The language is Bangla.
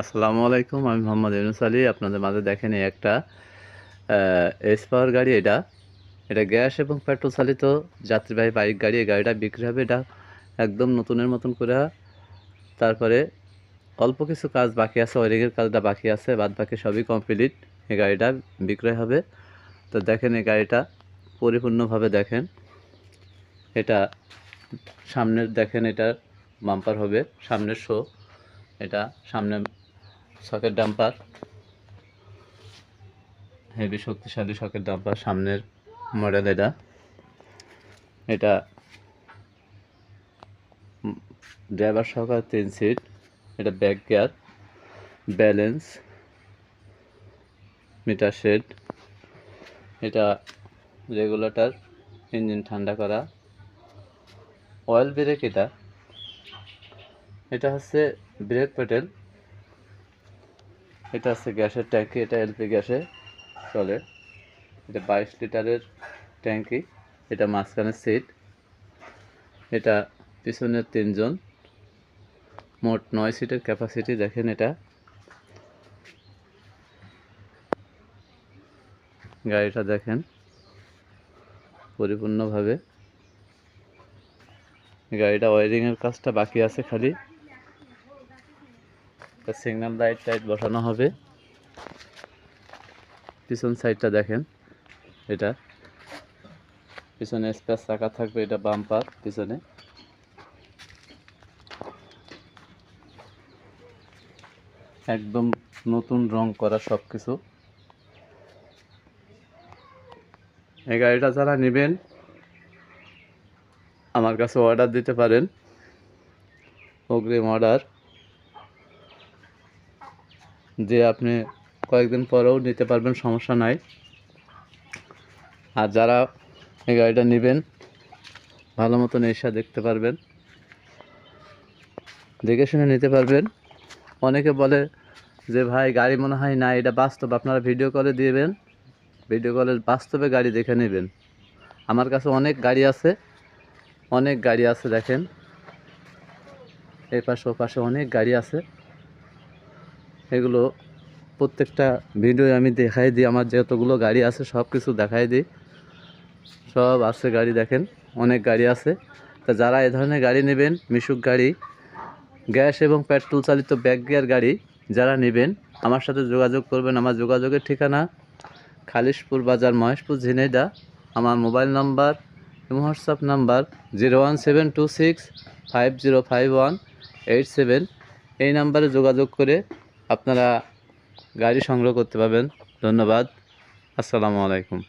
আসসালামু আলাইকুম, আমি মোহাম্মদ ইউনুস আলী। আপনাদের মাঝে দেখেন একটা এস পাওয়ার গাড়ি এটা। এটা গ্যাস এবং পেট্রোল চালিত যাত্রীবাহী বাইক গাড়ি। এই গাড়িটা বিক্রি হবে এটা একদম নতুনের মতন করে তারপরে অল্প কিছু কাজ বাকি আছে ওয়ারিংয়ের কাজটা বাকি আছে বাদ বাকি সবই কমপ্লিট এই গাড়িটা বিক্রয় হবে। তো দেখেন এই গাড়িটা পরিপূর্ণভাবে দেখেন। এটা সামনের, দেখেন এটা বাম্পার হবে, সামনের শো এটা সামনে সকেট ডাম্পার হেভি শক্তিশালী সকেট ডাম্পার সামনের মডেল এটা। এটা ড্রাইভার সহকার তিন সিট এটা back gear balance meter shade এটা রেগুলেটর ইঞ্জিন ঠান্ডা করা। অয়েল ব্রেক এটা। এটা হচ্ছে ব্রেক পেটেল এটা হচ্ছে গ্যাসের ট্যাঙ্কি, এটা এলপি গ্যাসে চলে। এটা বাইশ লিটারের ট্যাঙ্কি, এটা মাঝখানের সিট। এটা পিছনের তিনজন। মোট নয় সিটের ক্যাপাসিটি দেখেন এটা। গাড়িটা দেখেন পরিপূর্ণভাবে। গাড়িটা ওয়ারিংয়ের কাজটা বাকি আছে খালি। সিগন্যাল লাইট টাইট বসানো হবে। পিছন সাইডটা দেখেন, এটা। পিছনে স্পেস চাকা থাকবে, এটা বাম্পার পিছনে। একদম নতুন রং করা সব কিছু এই গাড়িটা যারা নেবেন, আমার কাছে অর্ডার দিতে পারেন। অগ্রিম অর্ডার যে আপনি কয়েকদিন পরেও নিতে পারবেন, সমস্যা নাই। আর যারা এই গাড়িটা নেবেন, ভালো মতন এসে দেখতে পারবেন। দেখে শুনে নিতে পারবেন। অনেকে বলে যে, ভাই, গাড়ি মনে হয় না এটা বাস্তব। আপনারা ভিডিও কলে দিবেন। ভিডিও কলে বাস্তবে গাড়ি দেখে নেবেন। আমার কাছে অনেক গাড়ি আছে, অনেক গাড়ি আছে দেখেন। এই পাশে ও পাশে অনেক গাড়ি আছে। এগুলো প্রত্যেকটা ভিডিও আমি দেখাই দিই। আমার যতগুলো গাড়ি আছে সব কিছু দেখাই দিই। সব আছে গাড়ি দেখেন, অনেক গাড়ি আছে। তা যারা এ ধরনের গাড়ি নেবেন, মিশুক গাড়ি, গ্যাস এবং পেট্রোল চালিত ব্যাক গিয়ার গাড়ি যারা নেবেন, আমার সাথে যোগাযোগ করবেন। আমার যোগাযোগের ঠিকানা খালিশপুর বাজার, মহেশপুর, ঝিনাইদা। আমার mobile number WhatsApp number zero one seven two six five zero five one eight seven. এই নাম্বারে যোগাযোগ করে আপনারা গাড়ি সংগ্রহ করতে পারবেন। ধন্যবাদ। আসসালামু আলাইকুম।